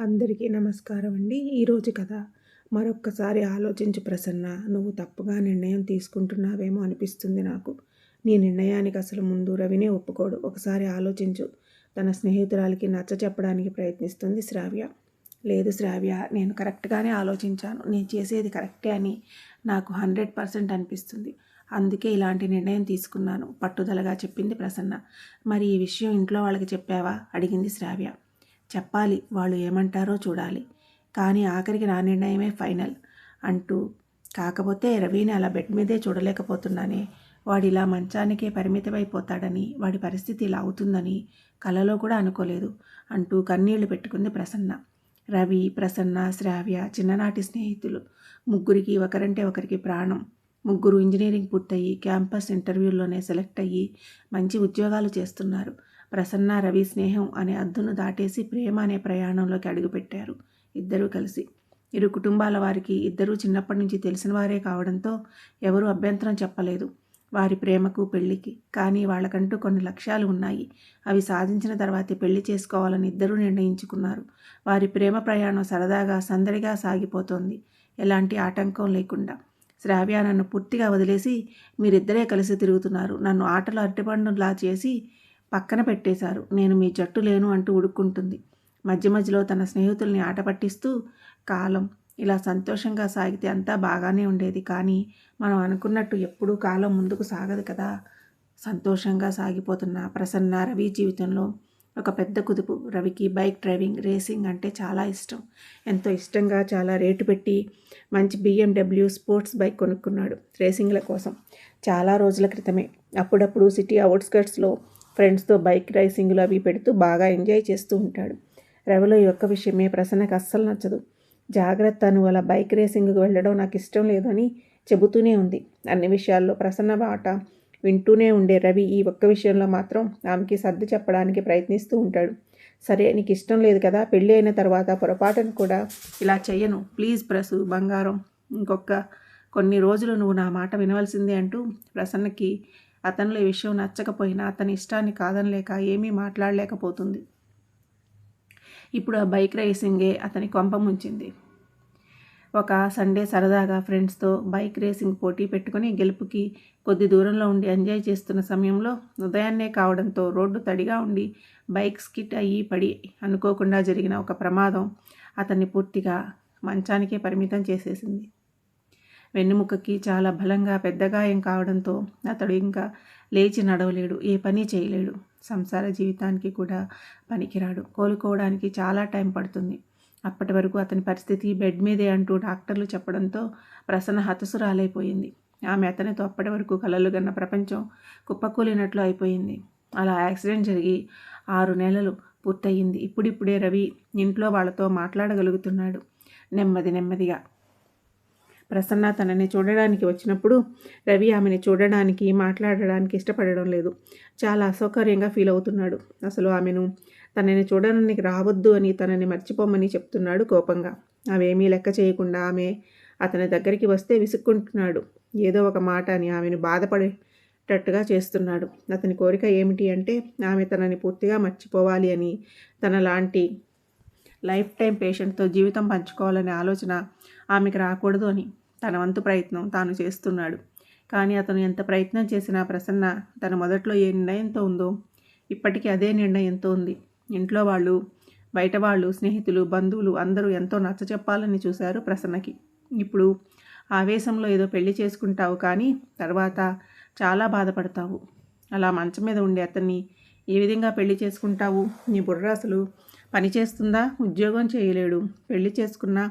అందరికీ నమస్కారం అండి. ఈరోజు కథ మరొక్కసారి ఆలోచించు ప్రసన్న నువ్వు తప్పుగా నిర్ణయం తీసుకుంటున్నావేమో అనిపిస్తుంది నాకు. నీ నిర్ణయానికి అసలు ముందు రవినే ఒప్పుకోడు. ఒకసారి ఆలోచించు. తన స్నేహితురాలకి నచ్చ చెప్పడానికి ప్రయత్నిస్తుంది శ్రావ్య. లేదు శ్రావ్య నేను కరెక్ట్గానే ఆలోచించాను. నేను చేసేది కరెక్టే అని నాకు హండ్రెడ్ పర్సెంట్ అనిపిస్తుంది. అందుకే ఇలాంటి నిర్ణయం తీసుకున్నాను. పట్టుదలగా చెప్పింది ప్రసన్న. మరి ఈ విషయం ఇంట్లో వాళ్ళకి చెప్పావా? అడిగింది శ్రావ్య. చెప్పాలి వాళ్ళు ఏమంటారో చూడాలి. కానీ ఆఖరికి నా నిర్ణయమే ఫైనల్ అంటూ కాకపోతే రవిని అలా బెడ్ మీదే చూడలేకపోతున్నానే. వాడు ఇలా మంచానికే పరిమితమైపోతాడని వాడి పరిస్థితి ఇలా అవుతుందని కలలో కూడా అనుకోలేదు అంటూ కన్నీళ్ళు పెట్టుకుంది ప్రసన్న. రవి ప్రసన్న శ్రావ్య చిన్ననాటి స్నేహితులు. ముగ్గురికి ఒకరంటే ఒకరికి ప్రాణం. ముగ్గురు ఇంజనీరింగ్ పూర్తయి క్యాంపస్ ఇంటర్వ్యూల్లోనే సెలెక్ట్ అయ్యి మంచి ఉద్యోగాలు చేస్తున్నారు. ప్రసన్న రవి స్నేహం అనే అద్దును దాటేసి ప్రేమ అనే ప్రయాణంలోకి అడుగుపెట్టారు ఇద్దరూ కలిసి. ఇరు కుటుంబాల వారికి ఇద్దరూ చిన్నప్పటి నుంచి తెలిసిన వారే కావడంతో ఎవరూ అభ్యంతరం చెప్పలేదు వారి ప్రేమకు పెళ్ళికి కానీ వాళ్ళకంటూ కొన్ని లక్ష్యాలు ఉన్నాయి. అవి సాధించిన తర్వాతే పెళ్ళి చేసుకోవాలని ఇద్దరూ నిర్ణయించుకున్నారు. వారి ప్రేమ ప్రయాణం సరదాగా సందడిగా సాగిపోతోంది. ఎలాంటి ఆటంకం లేకుండా. శ్రావ్య నన్ను పూర్తిగా వదిలేసి మీరిద్దరే కలిసి తిరుగుతున్నారు. నన్ను ఆటలు అరటిపండులా చేసి పక్కన పెట్టేశారు. నేను మీ జట్టు లేను అంటూ ఉడుక్కుంటుంది. మధ్య మధ్యలో తన స్నేహితుల్ని ఆట పట్టిస్తూ కాలం ఇలా సంతోషంగా సాగితే అంతా బాగానే ఉండేది. కానీ మనం అనుకున్నట్టు ఎప్పుడూ కాలం ముందుకు సాగదు కదా. సంతోషంగా సాగిపోతున్న ప్రసన్న రవి జీవితంలో ఒక పెద్ద కుదుపు. రవికి బైక్ డ్రైవింగ్ రేసింగ్ అంటే చాలా ఇష్టం. ఎంతో ఇష్టంగా చాలా రేటు పెట్టి మంచి బిఎండబ్ల్యూ స్పోర్ట్స్ బైక్ కొనుక్కున్నాడు రేసింగ్ల కోసం. చాలా రోజుల క్రితమే. అప్పుడప్పుడు సిటీ అవుట్స్కట్స్లో ఫ్రెండ్స్తో బైక్ రైసింగ్లు అవి పెడుతూ బాగా ఎంజాయ్ చేస్తూ ఉంటాడు. రవిలో ఈ ఒక్క విషయమే ప్రసన్నకు అస్సలు నచ్చదు. జాగ్రత్త నువ్వు అలా బైక్ రేసింగ్కి వెళ్ళడం నాకు ఇష్టం లేదని చెబుతూనే ఉంది. అన్ని విషయాల్లో ప్రసన్న బాట వింటూనే ఉండే రవి ఈ ఒక్క విషయంలో మాత్రం ఆమెకి సర్ది చెప్పడానికి ప్రయత్నిస్తూ ఉంటాడు. సరే నీకు ఇష్టం లేదు కదా పెళ్ళి అయిన తర్వాత పొరపాటును కూడా ఇలా చెయ్యను. ప్లీజ్ ప్రసు బంగారం ఇంకొక కొన్ని రోజులు నువ్వు నా మాట వినవలసిందే అంటూ ప్రసన్నకి అతనిలో ఈ విషయం నచ్చకపోయినా అతని ఇష్టాన్ని కాదనలేక ఏమీ మాట్లాడలేకపోతుంది. ఇప్పుడు ఆ బైక్ రేసింగే అతని కొంప ముంచింది. ఒక సండే సరదాగా ఫ్రెండ్స్తో బైక్ రేసింగ్ పోటీ పెట్టుకుని గెలుపుకి కొద్ది దూరంలో ఉండి ఎంజాయ్ చేస్తున్న సమయంలో ఉదయాన్నే కావడంతో రోడ్డు తడిగా ఉండి బైక్ స్కిట్ అయ్యి పడి అనుకోకుండా జరిగిన ఒక ప్రమాదం అతన్ని పూర్తిగా మంచానికే పరిమితం చేసేసింది. వెన్నుముకకి చాలా బలంగా పెద్ద గాయం కావడంతో అతడు ఇంకా లేచి నడవలేడు ఏ పని చేయలేడు. సంసార జీవితానికి కూడా పనికిరాడు. కోలుకోవడానికి చాలా టైం పడుతుంది. అప్పటి వరకు అతని పరిస్థితి బెడ్ మీదే అంటూ డాక్టర్లు చెప్పడంతో ప్రసన్న హతసురాలైపోయింది. ఆమె అతనితో అప్పటి వరకు కలలు గన్న ప్రపంచం కుప్పకూలినట్లు అయిపోయింది. అలా యాక్సిడెంట్ జరిగి ఆరు నెలలు పూర్తయింది. ఇప్పుడిప్పుడే రవి ఇంట్లో వాళ్ళతో మాట్లాడగలుగుతున్నాడు. నెమ్మది నెమ్మదిగా ప్రసన్న తనని చూడడానికి వచ్చినప్పుడు రవి ఆమెని చూడడానికి మాట్లాడడానికి ఇష్టపడడం లేదు. చాలా అసౌకర్యంగా ఫీల్ అవుతున్నాడు. అసలు ఆమెను తనని చూడడానికి రావద్దు అని తనని మర్చిపోమని చెప్తున్నాడు కోపంగా. అవేమీ లెక్క చేయకుండా ఆమె అతని దగ్గరికి వస్తే విసుక్కుంటున్నాడు. ఏదో ఒక మాట అని ఆమెను బాధపడేటట్టుగా చేస్తున్నాడు. అతని కోరిక ఏమిటి అంటే ఆమె తనని పూర్తిగా మర్చిపోవాలి అని తన లాంటి లైఫ్ టైం పేషెంట్తో జీవితం పంచుకోవాలనే ఆలోచన ఆమెకు రాకూడదు అని. తన వంతు ప్రయత్నం తాను చేస్తున్నాడు. కానీ అతను ఎంత ప్రయత్నం చేసినా ప్రసన్న తన మొదట్లో ఏ నిర్ణయంతో ఉందో ఇప్పటికీ అదే నిర్ణయంతో ఉంది. ఇంట్లో వాళ్ళు బయట వాళ్ళు స్నేహితులు బంధువులు అందరూ ఎంతో నచ్చ చెప్పాలని చూశారు ప్రసన్నకి. ఇప్పుడు ఆవేశంలో ఏదో పెళ్ళి చేసుకుంటావు కానీ తర్వాత చాలా బాధపడతావు. అలా మంచం మీద ఉండే అతన్ని ఏ విధంగా పెళ్ళి చేసుకుంటావు? నీ బుర్రాసులు పని చేస్తుందా ఉద్యోగం చేయలేడు. పెళ్ళి చేసుకున్నా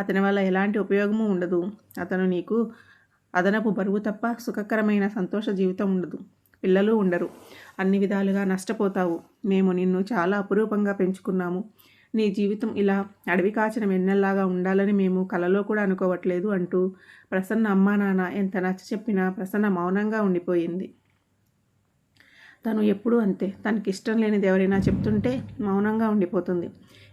అతని వల్ల ఎలాంటి ఉపయోగము ఉండదు. అతను నీకు అదనపు బరువు తప్ప సుఖకరమైన సంతోష జీవితం ఉండదు. పిల్లలు ఉండరు. అన్ని విధాలుగా నష్టపోతావు. మేము నిన్ను చాలా అపురూపంగా పెంచుకున్నాము. నీ జీవితం ఇలా అడవి కాచిన వెన్నెల్లాగా ఉండాలని మేము కలలో కూడా అనుకోవట్లేదు అంటూ ప్రసన్న అమ్మా నాన్న ఎంత నచ్చ చెప్పినా ప్రసన్న మౌనంగా ఉండిపోయింది. తను ఎప్పుడూ అంతే. తనకి ఇష్టం లేనిది ఎవరైనా చెప్తుంటే మౌనంగా ఉండిపోతుంది.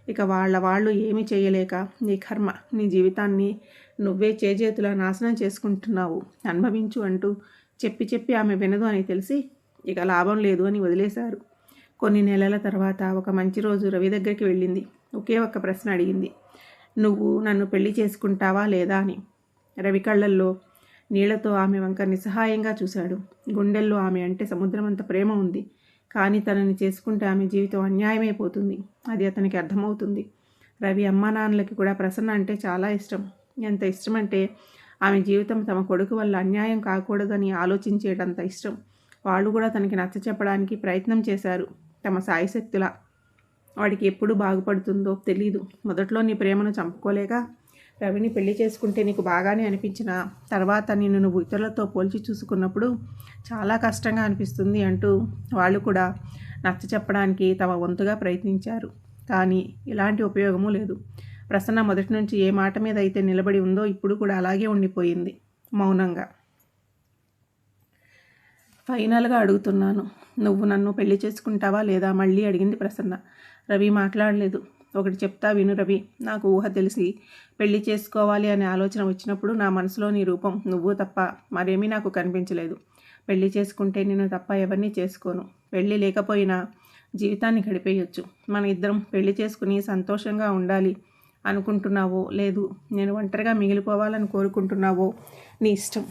ఇక వాళ్ళ వాళ్ళు ఏమి చేయలేక నీ కర్మ నీ జీవితాన్ని నువ్వే చేజేతుల నాశనం చేసుకుంటున్నావు. అనుభవించు అంటూ చెప్పి చెప్పి ఆమె వినదు అని తెలిసి ఇక లాభం లేదు అని వదిలేశారు. కొన్ని నెలల తర్వాత ఒక మంచి రోజు రవి దగ్గరికి వెళ్ళింది. ఒకే ఒక్క ప్రశ్న అడిగింది. నువ్వు నన్ను పెళ్ళి చేసుకుంటావా లేదా అని. రవి కళ్ళల్లో నీళ్ళతో ఆమె వంక నిస్సహాయంగా చూశాడు. గుండెల్లో ఆమె అంటే సముద్రమంత ప్రేమ ఉంది. కానీ తనని చేసుకుంటే ఆమె జీవితం అన్యాయమైపోతుంది. అది అతనికి అర్థమవుతుంది. రవి అమ్మా నాన్నలకి కూడా ప్రసన్న అంటే చాలా ఇష్టం. ఎంత ఇష్టం అంటే ఆమె జీవితం తమ కొడుకు వల్ల అన్యాయం కాకూడదని ఆలోచించేటంత ఇష్టం. వాళ్ళు కూడా తనకి నచ్చ చెప్పడానికి ప్రయత్నం చేశారు. తమ సాయశక్తుల వాడికి ఎప్పుడు బాగుపడుతుందో తెలీదు. మొదట్లో నీ ప్రేమను చంపుకోలేక రవిని పెళ్ళి చేసుకుంటే నీకు బాగానే అనిపించిన తర్వాత నిన్ను నువ్వు ఇతరులతో పోల్చి చూసుకున్నప్పుడు చాలా కష్టంగా అనిపిస్తుంది అంటూ వాళ్ళు కూడా నచ్చ చెప్పడానికి తమ వంతుగా ప్రయత్నించారు. కానీ ఇలాంటి ఉపయోగమూ లేదు. ప్రసన్న మొదటి నుంచి ఏ మాట మీద అయితే నిలబడి ఉందో ఇప్పుడు కూడా అలాగే ఉండిపోయింది మౌనంగా. ఫైనల్గా అడుగుతున్నాను నువ్వు నన్ను పెళ్ళి చేసుకుంటావా లేదా? మళ్ళీ అడిగింది ప్రసన్న. రవి మాట్లాడలేదు. ఒకటి చెప్తా విను రవి నాకు ఊహ తెలిసి పెళ్ళి చేసుకోవాలి అనే ఆలోచన వచ్చినప్పుడు నా మనసులో నీ రూపం నువ్వు తప్ప మరేమీ నాకు కనిపించలేదు. పెళ్ళి చేసుకుంటే నేను తప్ప ఎవరిని చేసుకోను. పెళ్ళి లేకపోయినా జీవితాన్ని గడిపేయొచ్చు. మన ఇద్దరం పెళ్ళి చేసుకుని సంతోషంగా ఉండాలి అనుకుంటున్నావో లేదు నేను ఒంటరిగా మిగిలిపోవాలని కోరుకుంటున్నావో నీ ఇష్టం.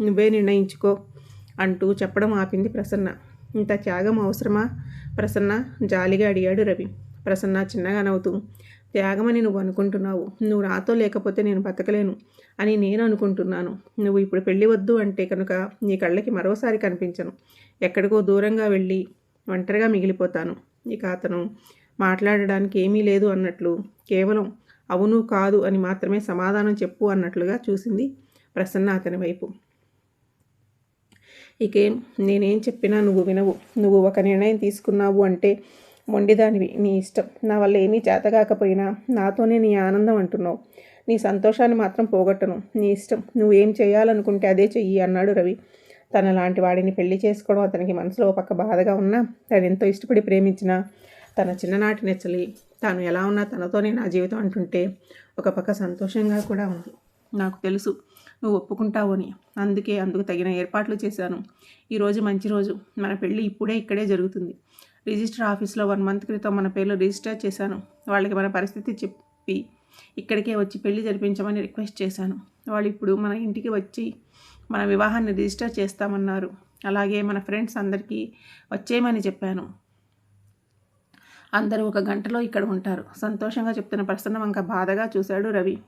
నువ్వే నిర్ణయించుకో అంటూ చెప్పడం ఆపింది ప్రసన్న. ఇంత త్యాగం అవసరమా? ప్రసన్న జాలిగా అడిగాడు రవి. ప్రసన్న చిన్నగా నవ్వుతూ త్యాగమని నువ్వు అనుకుంటున్నావు. నువ్వు నాతో లేకపోతే నేను బతకలేను అని నేను అనుకుంటున్నాను. నువ్వు ఇప్పుడు పెళ్ళి వద్దు అంటే కనుక నీ కళ్ళకి మరోసారి కనిపించను. ఎక్కడికో దూరంగా వెళ్ళి ఒంటరిగా మిగిలిపోతాను. ఇక అతను మాట్లాడడానికి ఏమీ లేదు అన్నట్లు కేవలం అవును కాదు అని మాత్రమే సమాధానం చెప్పు అన్నట్లుగా చూసింది ప్రసన్న అతని వైపు. ఇకేం నేనేం చెప్పినా నువ్వు వినవు. నువ్వు ఒక నిర్ణయం తీసుకున్నావు అంటే మొండిదానివి. నీ ఇష్టం. నా వల్ల ఏమీ చేతగాకపోయినా నాతోనే నీ ఆనందం అంటున్నావు. నీ సంతోషాన్ని మాత్రం పోగొట్టను. నీ ఇష్టం. నువ్వు ఏం చేయాలనుకుంటే అదే చెయ్యి అన్నాడు రవి. తన లాంటి వాడిని పెళ్ళి చేసుకోవడం అతనికి మనసులో ఒక పక్క బాధగా ఉన్నా తను ఎంతో ఇష్టపడి ప్రేమించినా తన చిన్ననాటి నెచ్చలి తాను ఎలా ఉన్నా తనతోనే నా జీవితం అంటుంటే ఒక పక్క సంతోషంగా కూడా ఉంది. నాకు తెలుసు నువ్వు ఒప్పుకుంటావు అని. అందుకే అందుకు తగిన ఏర్పాట్లు చేశాను. ఈరోజు మంచి రోజు. మన పెళ్ళి ఇప్పుడే ఇక్కడే జరుగుతుంది. రిజిస్టర్ ఆఫీస్లో వన్ మంత్ క్రితం మన పేర్లు రిజిస్టర్ చేశాను. వాళ్ళకి మన పరిస్థితి చెప్పి ఇక్కడికే వచ్చి పెళ్ళి జరిపించమని రిక్వెస్ట్ చేశాను. వాళ్ళు ఇప్పుడు మన ఇంటికి వచ్చి మన వివాహాన్ని రిజిస్టర్ చేస్తామన్నారు. అలాగే మన ఫ్రెండ్స్ అందరికీ వచ్చేయమని చెప్పాను. అందరూ ఒక గంటలో ఇక్కడ ఉంటారు. సంతోషంగా చెప్తున్న ప్రసన్న వంక బాధగా చూశాడు రవి.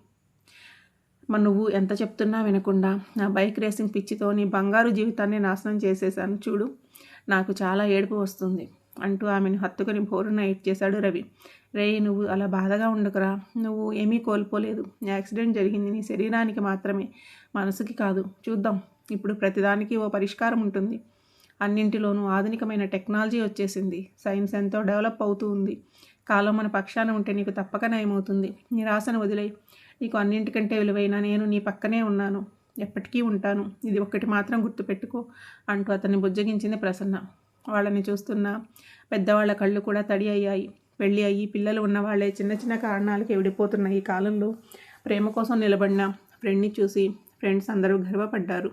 మరి నువ్వు ఎంత చెప్తున్నా వినకుండా నా బైక్ రేసింగ్ పిచ్చితో నీ బంగారు జీవితాన్ని నాశనం చేసేసాను చూడు. నాకు చాలా ఏడుపు వస్తుంది. అంటూ ఆమెను హత్తుకొని బోరున చేశాడు రవి. రే నువ్వు అలా బాధగా ఉండకురా. నువ్వు ఏమీ కోల్పోలేదు. యాక్సిడెంట్ జరిగింది నీ శరీరానికి మాత్రమే మనసుకి కాదు. చూద్దాం. ఇప్పుడు ప్రతిదానికి ఓ పరిష్కారం ఉంటుంది. అన్నింటిలోనూ ఆధునికమైన టెక్నాలజీ వచ్చేసింది. సైన్స్ ఎంతో డెవలప్ అవుతూ ఉంది. కాలం మన పక్షాన ఉంటే నీకు తప్పక నయమవుతుంది. నిరాశను వదిలే నీకు అన్నింటికంటే విలువైన నేను నీ పక్కనే ఉన్నాను. ఎప్పటికీ ఉంటాను. ఇది ఒక్కటి మాత్రం గుర్తుపెట్టుకో అంటూ అతన్ని బుజ్జగించింది ప్రసన్న. వాళ్ళని చూస్తున్న పెద్దవాళ్ళ కళ్ళు కూడా తడి అయ్యాయి. పెళ్ళి అయ్యి పిల్లలు ఉన్నవాళ్ళే చిన్న చిన్న కారణాలకి విడిపోతున్న ఈ కాలంలో. ప్రేమ కోసం నిలబడిన ఫ్రెండ్ని చూసి ఫ్రెండ్స్ అందరూ గర్వపడ్డారు.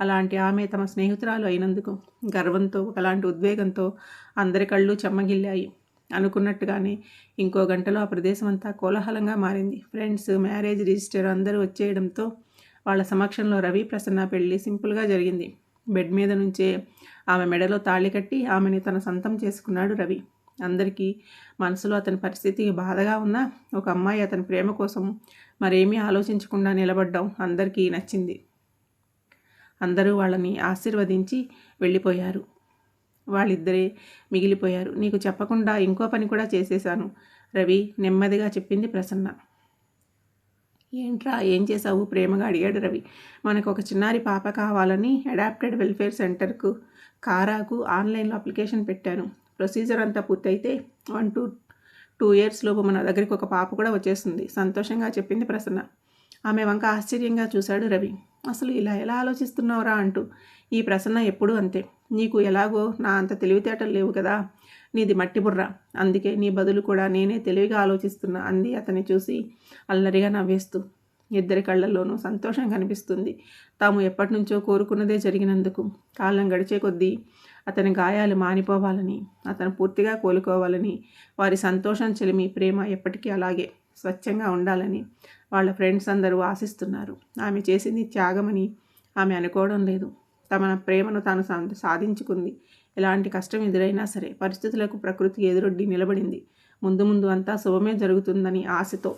అలాంటి ఆమె తమ స్నేహితురాలు అయినందుకు గర్వంతో ఒకలాంటి ఉద్వేగంతో అందరి కళ్ళు చెమ్మగిల్లాయి. అనుకున్నట్టుగానే ఇంకో గంటలో ఆ ప్రదేశం అంతా కోలాహలంగా మారింది. ఫ్రెండ్స్ మ్యారేజ్ రిజిస్టర్ అందరూ వచ్చేయడంతో వాళ్ళ సమక్షంలో రవి ప్రసన్న పెళ్ళి సింపుల్గా జరిగింది. బెడ్ మీద నుంచే ఆమె మెడలో తాళి కట్టి ఆమెని తన సొంతం చేసుకున్నాడు రవి. అందరికీ మనసులో అతని పరిస్థితి బాధగా ఉన్నా ఒక అమ్మాయి అతని ప్రేమ కోసం మరేమీ ఆలోచించకుండా నిలబడ్డం అందరికీ నచ్చింది. అందరూ వాళ్ళని ఆశీర్వదించి వెళ్ళిపోయారు. వాళ్ళిద్దరే మిగిలిపోయారు. నీకు చెప్పకుండా ఇంకో పని కూడా చేసేశాను. రవి నెమ్మదిగా చెప్పింది ప్రసన్న. ఏంట్రా ఏం చేసావు ప్రేమగా అడిగాడు రవి. మనకు ఒక చిన్నారి పాప కావాలని అడాప్టెడ్ వెల్ఫేర్ సెంటర్కు కారాకు ఆన్లైన్లో అప్లికేషన్ పెట్టాను. ప్రొసీజర్ అంతా పూర్తయితే వన్ టూ టూ ఇయర్స్ లోపు మన దగ్గరికి ఒక పాప కూడా వచ్చేస్తుంది సంతోషంగా చెప్పింది ప్రసన్న. ఆమె వంక ఆశ్చర్యంగా చూశాడు రవి. అసలు ఇలా ఎలా ఆలోచిస్తున్నావురా? అంటూ. ఈ ప్రసన్న ఎప్పుడూ అంతే. నీకు ఎలాగో నా అంత తెలివితేటలు లేవు కదా. నీది మట్టి బుర్ర. అందుకే నీ బదులు కూడా నేనే తెలివిగా ఆలోచిస్తున్నా అంది అతన్ని చూసి అల్లరిగా నవ్వేస్తూ. ఇద్దరి కళ్ళల్లోనూ సంతోషం కనిపిస్తుంది. తాము ఎప్పటి నుంచో కోరుకున్నదే జరిగినందుకు కాలం గడిచే కొద్దీ అతని గాయాలు మానిపోవాలని అతను పూర్తిగా కోలుకోవాలని వారి సంతోషం చెలిమి ప్రేమ ఎప్పటికీ అలాగే స్వచ్ఛంగా ఉండాలని వాళ్ళ ఫ్రెండ్స్ అందరూ ఆశిస్తున్నారు. ఆమె చేసింది త్యాగమని ఆమె అనుకోవడం లేదు. తమ ప్రేమను తాను సాధించుకుంది. ఎలాంటి కష్టం ఎదురైనా సరే పరిస్థితులకు ప్రకృతి ఎదురొడ్డి నిలబడింది. ముందు ముందు అంతా శుభమే జరుగుతుందని ఆశతో